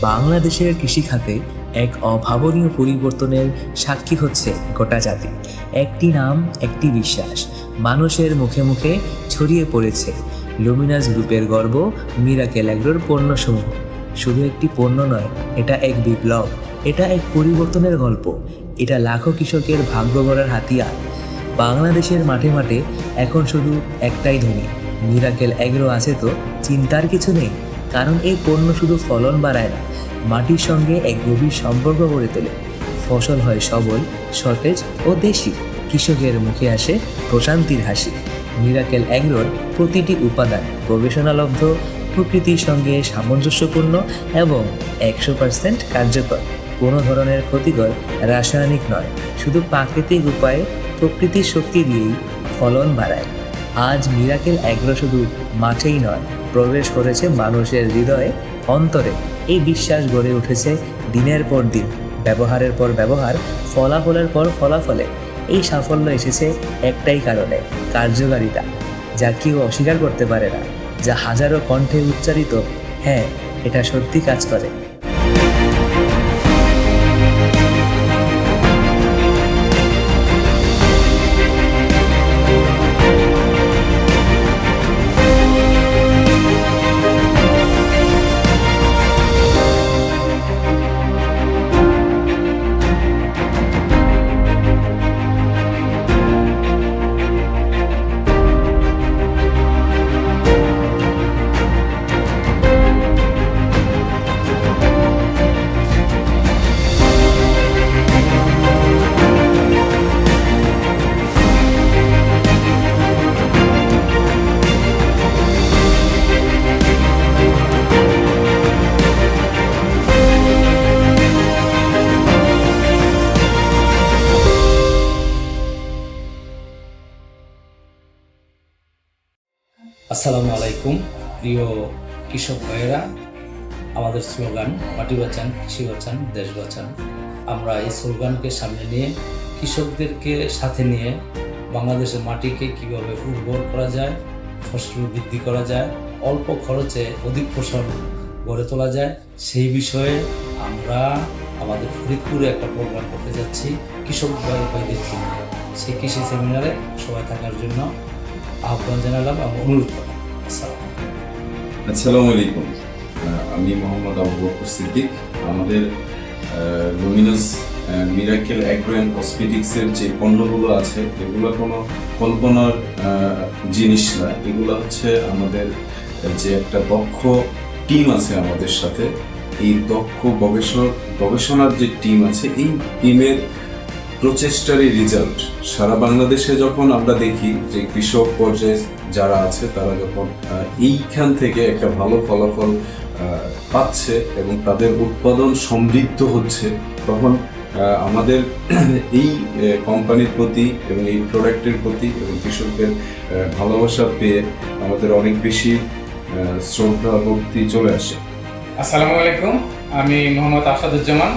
বাংলাদেশের কৃষিখাতে এক অভাবনীয় পরিবর্তনের সাক্ষী হচ্ছে গোটা জাতি। একটি নাম, একটি বিশ্বাস, মানুষের মুখে মুখে ছড়িয়ে পড়েছে লুমিনাস গ্রুপের গর্ব, মিরাকেল অ্যাগ্রোর পণ্যসমূহ। শুধু একটি পণ্য নয়, এটা এক বিপ্লব, এটা এক পরিবর্তনের গল্প, এটা লাখো কৃষকের ভাগ্য গড়ার হাতিয়ার। বাংলাদেশের মাঠে মাঠে এখন শুধু একটাই ধ্বনি, মিরাকেল অ্যাগ্রো আছে তো, চিন্তার কিছু নেই। কারণ এই পণ্য শুধু ফলন বাড়ায় না, মাটির সঙ্গে এক গভীর সম্পর্ক গড়ে তোলে। ফসল হয় সবল, সতেজ ও দেশি। কৃষকের মুখে আসে প্রশান্তির হাসি। মিরাকেল অ্যাগ্রোর প্রতিটি উপাদান গবেষণালব্ধ, প্রকৃতির সঙ্গে সামঞ্জস্যপূর্ণ এবং একশো পার্সেন্ট কার্যকর। কোনো ধরনের ক্ষতিকর রাসায়নিক নয়, শুধু প্রাকৃতিক উপায়ে প্রকৃতির শক্তি দিয়েই ফলন বাড়ায়। আজ মিরাকেল অ্যাগ্রো শুধু মাঠেই নয় প্রবেশ করেছে মানুষের হৃদয়ে, অন্তরে। এই বিশ্বাস গড়ে উঠেছে দিনের পর দিন, ব্যবহারের পর ব্যবহার, ফলাফলের পর ফলাফলে। এই সাফল্য এসেছে একটাই কারণে, কার্যকারিতা, যা কেউ অস্বীকার করতে পারে না, যা হাজারো কণ্ঠে উচ্চারিত। হ্যাঁ এটা সত্যি কাজ করে। আসসালামু আলাইকুম, প্রিয় কৃষক ভাইয়েরা। আমাদের স্লোগান, মাটি বাঁচান, কৃষি বাঁচান, দেশ বাঁচান। আমরা এই স্লোগানকে সামনে নিয়ে কৃষকদেরকে সাথে নিয়ে বাংলাদেশের মাটিকে কীভাবে উর্বর করা যায়, ফসল বৃদ্ধি করা যায়, অল্প খরচে অধিক ফসল গড়ে তোলা যায়, সেই বিষয়ে আমরা আমাদের ফরিদপুরে একটা প্রোগ্রাম করতে যাচ্ছি, কৃষক ভাই ভাইদের জন্য। সেই কৃষি সেমিনারে সবাই থাকার জন্য আহ্বান জানালাম এবং অনুরোধ করলাম। আসসালামু আলাইকুম। আমি মোহাম্মদ আবু বকর সিদ্দিক। আমাদের লুমিনাস মিরাকেল অ্যাগ্রো অ্যান্ড কসমেটিক্সের যে পণ্যগুলো আছে, এগুলো কোনো কল্পনার জিনিস না। এগুলো হচ্ছে আমাদের যে একটা দক্ষ টিম আছে আমাদের সাথে। এই দক্ষ গবেষক, গবেষণার যে টিম আছে, এই টিমের প্রচেষ্টারই রেজাল্ট সারা বাংলাদেশে যখন আমরা দেখি যে কৃষক পর্যায়ে যারা আছে, তারা যখন এইখান থেকে একটা ভালো ফলাফল পাচ্ছে এবং তাদের উৎপাদন সমৃদ্ধ হচ্ছে, তখন আমাদের এই কোম্পানির প্রতি এবং এই প্রোডাক্টের প্রতি এবং কৃষকদের ভালোবাসা পেয়ে আমাদের অনেক বেশি শ্রদ্ধা, ভক্তি চলে আসে। আসসালামু আলাইকুম। আমি মোহাম্মদ আসাদুজ্জামান।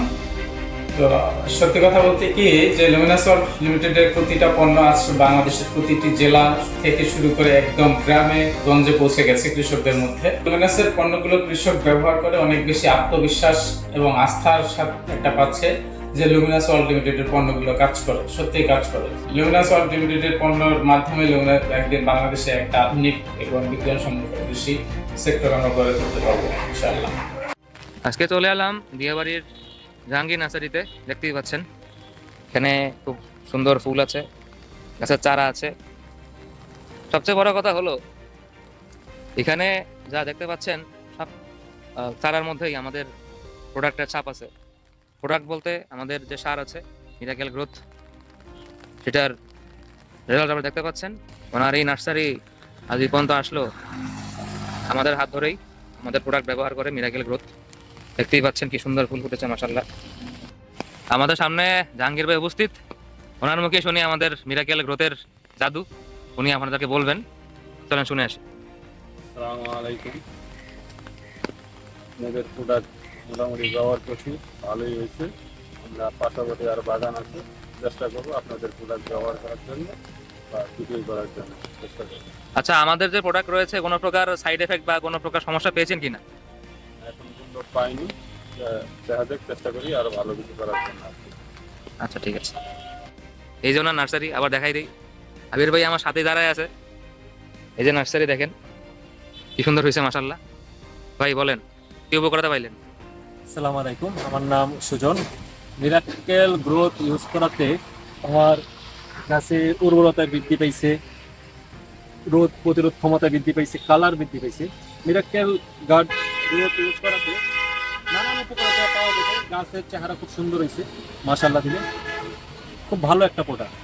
তো সত্যি কথা বলতে কি, যে লুমিনাসল লিমিটেডের প্রতিটা পণ্য আজ বাংলাদেশের প্রতিটি জেলা থেকে শুরু করে একদম গ্রামে গঞ্জে পৌঁছে গেছে কৃষকদের মধ্যে। লুমিনাসের পণ্যগুলো কৃষক ব্যবহার করে অনেক বেশি আত্মবিশ্বাস এবং আস্থার সাথে একটা পাচ্ছে যে লুমিনাস ওয়ার্ল্ড লিমিটেডের পণ্যগুলো কাজ করে, সত্যিই কাজ করে। লুমিনাস ওয়ার্ল্ড লিমিটেডের পণ্যের মাধ্যমে লুমিনাস একদিন বাংলাদেশে একটা আধুনিক এবং বিজ্ঞানসম্মত কৃষি সেক্টর আমরা গড়ে তুলতে পারব, ইনশাআল্লাহ। আজকে চলে এলাম দিয়াবাড়ির জাহাঙ্গীর নার্সারিতে দেখতেই পাচ্ছেন। এখানে খুব সুন্দর ফুল আছে, গাছের চারা আছে। সবচেয়ে বড় কথা হলো, এখানে যা দেখতে পাচ্ছেন, সব চারার মধ্যেই আমাদের প্রোডাক্টের ছাপ আছে। প্রোডাক্ট বলতে আমাদের যে সার আছে, মিরাকেল গ্রোথ, সেটার রেজাল্ট আপনারা দেখতে পাচ্ছেন। ওনার এই নার্সারি আজ পর্যন্ত আসলো। আমাদের হাত ধরেই আমাদের প্রোডাক্ট ব্যবহার করে মিরাকেল গ্রোথ। দেখতেই পাচ্ছেন কি সুন্দর ফুল ফুটেছে মাসাল্লাহ আমাদের সামনে জাহাঙ্গীর ভাই উপস্থিত। ওনার মুখে শুনি আমাদের মিরাকেল গ্রোথের জাদু। উনি আপনাদেরকে বলবেন। চলেন শুনে আসি। আলাইকুম। আমাদের প্রোডাক্ট মোটামুটি ব্যবহার করছি ভালোই হয়েছে। আমরা পাশাপাশি আর বাগান আছে চেষ্টা করব আপনাদের প্রোডাক্ট ব্যবহার করার জন্য বা বিক্রি করার জন্য। চেষ্টা করব। আচ্ছা আমাদের যে প্রোডাক্ট রয়েছে কোনো প্রকার সাইড এফেক্ট বা কোনো প্রকার সমস্যা পেয়েছেন কিনা? পর্যন্ত পাইনি দেখা যাক চেষ্টা করি আরও ভালো কিছু করার জন্য। আচ্ছা ঠিক আছে। এই যে ওনার নার্সারি আবার দেখাই দিই। আবির ভাই আমার সাথে দাঁড়ায় আছে। এই যে নার্সারি দেখেন কি সুন্দর হয়েছে মাসাল্লাহ ভাই বলেন কি উপকারতা পাইলেন? আসসালামু আলাইকুম আমার নাম সুজন। মিরাকেল গ্রোথ ইউজ করাতে আমার গাছে উর্বরতা বৃদ্ধি পাইছে রোদ প্রতিরোধ ক্ষমতা বৃদ্ধি পাইছে কালার বৃদ্ধি পাইছে। মিরাকেল গার্ড গ্রোথ ইউজ করাতে নানান উপকারিতা পাওয়া যেতে গাছের চেহারা খুব সুন্দর হয়েছে মাশাল্লাহ দিলে। খুব ভালো একটা প্রোডাক্ট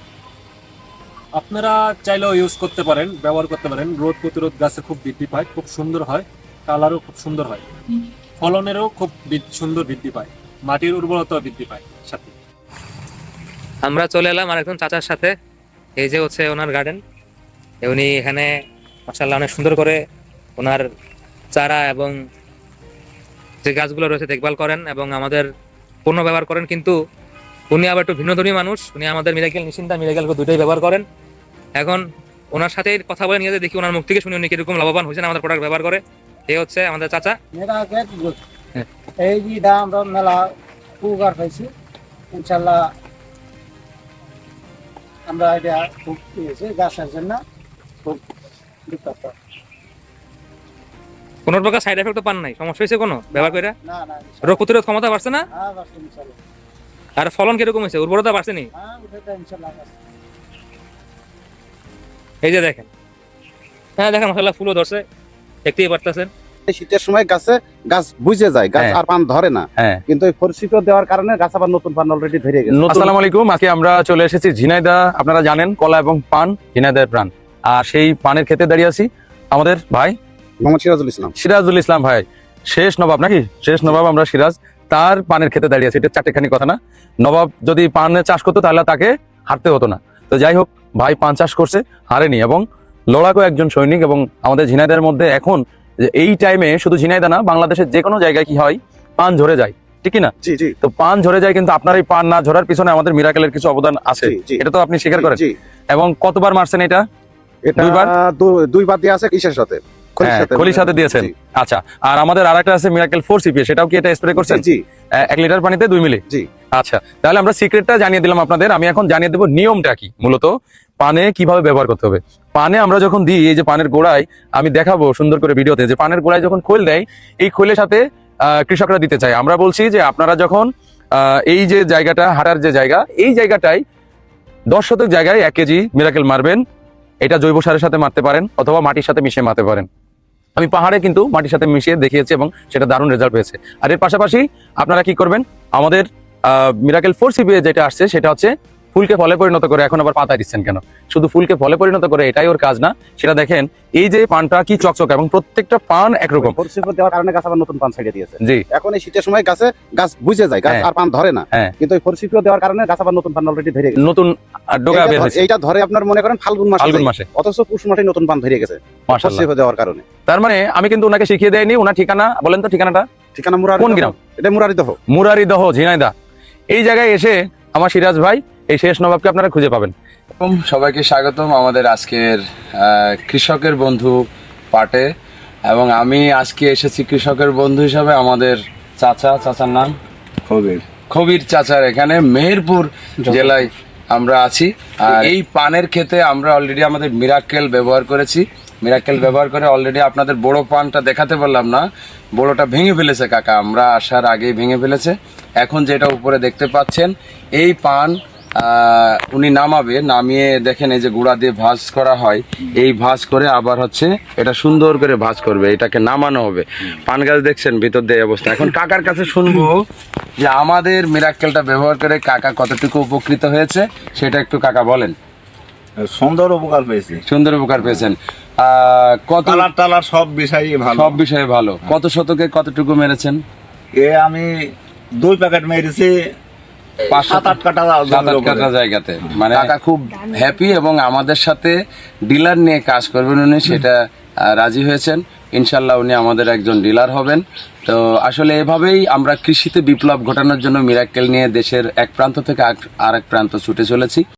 আপনারা চাইলেও ইউজ করতে পারেন, ব্যবহার করতে পারেন। রোদ প্রতিরোধ গাছে খুব বৃদ্ধি পায়, খুব সুন্দর হয়, কালারও খুব সুন্দর হয়। ফলনেরও খুব সুন্দর বৃদ্ধি পায়, মাটির উর্বরতা বৃদ্ধি পায় সাথে। আমরা চলে এলাম আরেকজন চাচার সাথে। এই যে হচ্ছে ওনার গার্ডেন উনি এখানে মাসাল্লাহ অনেক সুন্দর করে ওনার চারা এবং যে গাছগুলো রয়েছে দেখভাল করেন এবং আমাদের পণ্য ব্যবহার করেন কিন্তু উনি আবার একটু ভিন্নধর্মী মানুষ। উনি আমাদের মিরাকেল নিশ্চিন্তা মিরাকেল দুটোই ব্যবহার করেন। এখন ওনার সাথে কথা বলে নিয়ে দেখি ওনার মুখ থেকে শুনি উনি কীরকম লাভবান হয়েছেন আমাদের প্রোডাক্ট ব্যবহার করে। এই হচ্ছে আমাদের চাচা। হ্যাঁ। এই যে আমরা মেলা উপকার পাইছি ইনশাল্লাহ আমরা এটা খুব পেয়েছি গাছের জন্য খুব বিখ্যাত কোনো প্রকার সাইড এফেক্ট পান নাই। সমস্যা হয়েছে কোনো? ব্যবহার করে না না রোগ প্রতিরোধ ক্ষমতা বাড়ছে না? হ্যাঁ আর ফলন কীরকম হয়েছে? উর্বরতা বাড়ছে নি? হ্যাঁ এই যে দেখেন। হ্যাঁ দেখেন মশলা ফুলও ধরছে। দেখতেই পারতেছেন। শীতের সময় গাছে গাছ বুঝে যায় গাছ হ্যাঁ। আর পান ধরে না। হ্যাঁ। কিন্তু ওই ফরসিটো দেওয়ার কারণে গাছ আবার নতুন পান অলরেডি ধরে গেছে। আসসালামু আলাইকুম আজকে আমরা চলে এসেছি ঝিনাইদা। আপনারা জানেন কলা এবং পান ঝিনাইদার প্রাণ। আর সেই পানের খেতে দাঁড়িয়ে আছি আমাদের ভাই মোহাম্মদ সিরাজুল ইসলাম। সিরাজুল ইসলাম ভাই শেষ নবাব নাকি? শেষ নবাব আমরা সিরাজ তার পানের খেতে দাঁড়িয়ে আছি এটা চারটেখানি কথা না। নবাব যদি পানের চাষ করতো তাহলে তাকে হারতে হতো না। তো যাই হোক ভাই পান চাষ করছে হারেনি এবং লড়াকু একজন সৈনিক এবং আমাদের ঝিনাইদের মধ্যে এখন এই টাইমে শুধু ঝিনাইদা না বাংলাদেশের যে কোনো জায়গায় কি হয় পান ঝরে যায় ঠিক না? জি জি। তো পান ঝরে যায় কিন্তু আপনার এই পান না ঝরার পিছনে আমাদের মিরাকেলের কিছু অবদান আছে। এটা তো আপনি স্বীকার করেন। এবং কতবার মারছেন এটা? দুইবার? দুইবার দিয়ে আছে কিসের সাথে? খলির হ্যাঁ, সাথে সাথে দিয়েছেন। আচ্ছা আর আমাদের আরেকটা আছে মিরাকেল ফোর সিপি সেটাও কি এটা স্প্রে করছেন? জি এক লিটার পানিতে দুই মিলি? জি। আচ্ছা তাহলে আমরা সিক্রেটটা জানিয়ে দিলাম আপনাদের। আমি এখন জানিয়ে দেবো নিয়মটা কি মূলত পানে কীভাবে ব্যবহার করতে হবে। পানে আমরা যখন দিই এই যে পানের গোড়ায় আমি দেখাবো সুন্দর করে ভিডিওতে যে পানের গোড়ায় যখন খোল দেয় এই খোলের সাথে আহ, কৃষকরা দিতে চায়। আমরা বলছি যে আপনারা যখন আহ, এই যে জায়গাটা হাঁটার যে জায়গা এই জায়গাটায় দশ শতক জায়গায় এক কেজি মিরাকেল মারবেন। এটা জৈব সারের সাথে মারতে পারেন অথবা মাটির সাথে মিশিয়ে মারতে পারেন। আমি পাহাড়ে কিন্তু মাটির সাথে মিশিয়ে দেখিয়েছি এবং সেটা দারুণ রেজাল্ট পেয়েছে। আর এর পাশাপাশি আপনারা কি করবেন? আমাদের মিরাকেল ফোর সিবিএ যেটা আসছে, সেটা হচ্ছে ফুলকে ফলে পরিণত করে এখন আবার পাতা দিচ্ছেন কেন? শুধু ফুলকে ফলে পরিণত করে এটাই ওর কাজ না সেটা দেখেন এই যে পানটা কি চকচক এবং প্রত্যেকটা পান একরকম। দেওয়ার কারণে গাছ আবার নতুন পান ছেড়ে দিয়েছে। জি। এখন এই শীতের সময় গাছে গাছ বুঝে যায় গাছ হ্যাঁ। আর পান ধরে না। হ্যাঁ। কিন্তু দেওয়ার কারণে গাছ আবার নতুন পান অলরেডি ধরে গেছে। নতুন ডোকা বের এইটা হয়েছে। ধরে- ধরে আপনার মনে করেন ফাল্গুন মাসে ফাল্গুন মাসে। অথচ পুষ মাসে নতুন পান ধরে গেছে। দেওয়ার কারণে। তার মানে আমি কিন্তু ওনাকে শিখিয়ে দেয়নি ওনার ঠিকানা বলেন তো ঠিকানাটা? ঠিকানা মুরারি কোন। গ্রাম? এটা মুরারি দহ মুরারিদহ ঝিনাইদা এই জায়গায় এসে আমার সিরাজ ভাই এই শেষ নবাবকে আপনারা খুঁজে পাবেন। সবাইকে স্বাগতম আমাদের আজকের কৃষকের বন্ধু পাটে এবং আমি আজকে এসেছি কৃষকের বন্ধু হিসাবে আমাদের চাচা চাচার নাম? কবির খবির চাচার এখানে মেহেরপুর জেলায় আমরা আছি। আর এই পানের ক্ষেতে আমরা অলরেডি আমাদের মিরাক্কেল ব্যবহার করেছি। মিরাক্কেল ব্যবহার করে অলরেডি আপনাদের বড় পানটা দেখাতে পারলাম না। বড়টা ভেঙে ফেলেছে কাকা আমরা আসার আগেই ভেঙে ফেলেছে। এখন যেটা উপরে দেখতে পাচ্ছেন এই পান উনি নামাবে নামিয়ে দেখেন এই যে গুঁড়া দিয়ে ভাঁজ করা হয় এই ভাঁজ করে আবার হচ্ছে এটা সুন্দর করে ভাঁজ করবে এটাকে নামানো হবে। পান গাছ দেখছেন ভিতর দিয়ে অবস্থা। এখন কাকার কাছে শুনব যে আমাদের মিরাক্কেলটা ব্যবহার করে কাকা কতটুকু উপকৃত হয়েছে সেটা একটু কাকা বলেন। সুন্দর উপকার পেয়েছি। সুন্দর উপকার পেয়েছেন। কত সব ভালো। সব বিষয়ে ভালো। কত শতকে কতটুকু মেরেছেন? এ আমি দুই প্যাকেট মেরেছি সাত আট কাটা সাত আট উপরে। জায়গাতে। মানে কাকা খুব হ্যাপি এবং আমাদের সাথে ডিলার নিয়ে কাজ করবেন উনি সেটা রাজি হয়েছেন। ইনশাল্লাহ উনি আমাদের একজন ডিলার হবেন। তো আসলে এভাবেই আমরা কৃষিতে বিপ্লব ঘটানোর জন্য মিরাক্কেল নিয়ে দেশের এক প্রান্ত থেকে আর এক প্রান্ত ছুটে চলেছি।